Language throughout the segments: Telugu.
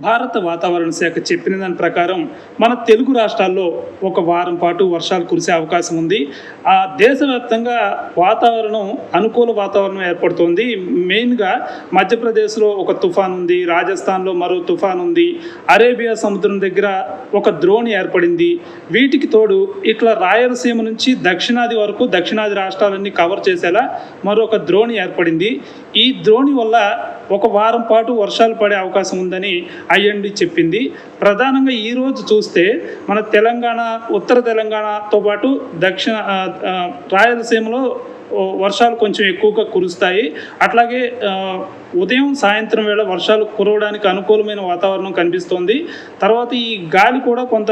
భారత వాతావరణ శాఖ చెప్పిన దాని ప్రకారం మన తెలుగు రాష్ట్రాల్లో ఒక వారం పాటు వర్షాలు కురిసే అవకాశం ఉంది. ఆ దేశవ్యాప్తంగా వాతావరణం అనుకూల వాతావరణం ఏర్పడుతోంది. మెయిన్గా మధ్యప్రదేశ్లో ఒక తుఫాన్ ఉంది రాజస్థాన్లో మరో తుఫాన్ ఉంది అరేబియా సముద్రం దగ్గర ఒక ద్రోణి ఏర్పడింది. వీటికి తోడు ఇట్లా రాయలసీమ నుంచి దక్షిణాది వరకు దక్షిణాది రాష్ట్రాలన్నీ కవర్ చేసేలా మరొక ద్రోణి ఏర్పడింది. ఈ ద్రోణి వల్ల ఒక వారం పాటు వర్షాలు పడే అవకాశం ఉందని ఐఎండి చెప్పింది. ప్రధానంగా ఈరోజు చూస్తే మన తెలంగాణ ఉత్తర తెలంగాణతో పాటు దక్షిణ రాయలసీమలో వర్షాలు కొంచెం ఎక్కువగా కురుస్తాయి. అట్లాగే ఉదయం సాయంత్రం వేళ వర్షాలు కురవడానికి అనుకూలమైన వాతావరణం కనిపిస్తోంది. తర్వాత ఈ గాలి కూడా కొంత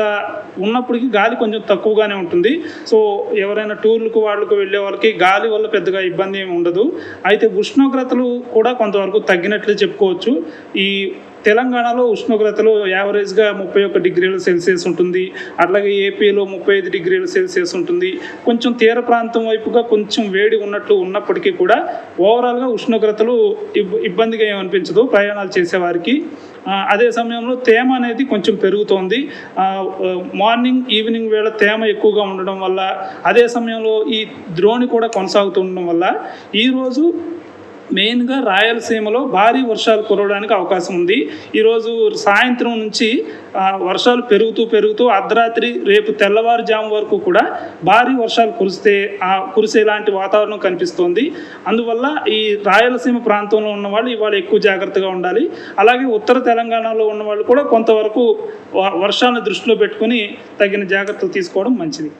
ఉన్నప్పటికీ గాలి కొంచెం తక్కువగానే ఉంటుంది. సో ఎవరైనా టూర్లకు వాళ్ళకు వెళ్ళే వాళ్ళకి గాలి వల్ల పెద్దగా ఇబ్బంది ఏమి ఉండదు. అయితే ఉష్ణోగ్రతలు కూడా కొంతవరకు తగ్గినట్లు చెప్పుకోవచ్చు. ఈ తెలంగాణలో ఉష్ణోగ్రతలు యావరేజ్గా ముప్పై ఒక్క డిగ్రీల సెల్సియస్ ఉంటుంది. అట్లాగే ఏపీలో ముప్పై ఐదు డిగ్రీల సెల్సియస్ ఉంటుంది. కొంచెం తీర ప్రాంతం వైపుగా కొంచెం వేడి ఉన్నట్లు ఉన్నప్పటికీ కూడా ఓవరాల్గా ఉష్ణోగ్రతలు ఇబ్- ఇబ్బందిగా ఏమనిపించదు. ప్రయాణాలు చేసేవారికి. అదే సమయంలో తేమ అనేది కొంచెం పెరుగుతోంది. మార్నింగ్ ఈవినింగ్ వేళ తేమ ఎక్కువగా ఉండడం వల్ల అదే సమయంలో ఈ ద్రోణి కూడా కొనసాగుతుండడం వల్ల ఈరోజు మెయిన్గా రాయలసీమలో భారీ వర్షాలు కురవడానికి అవకాశం ఉంది. ఈరోజు సాయంత్రం నుంచి వర్షాలు పెరుగుతూ పెరుగుతూ అర్ధరాత్రి రేపు తెల్లవారుజాము వరకు కూడా భారీ వర్షాలు కురిస్తే కురిసేలాంటి వాతావరణం కనిపిస్తోంది. అందువల్ల ఈ రాయలసీమ ప్రాంతంలో ఉన్న వాళ్ళు ఇవాళ ఎక్కువ జాగ్రత్తగా ఉండాలి. అలాగే ఉత్తర తెలంగాణలో ఉన్న వాళ్ళు కూడా కొంతవరకు వ- వర్షాలను దృష్టిలో పెట్టుకుని తగిన జాగ్రత్తలు తీసుకోవడం మంచిది.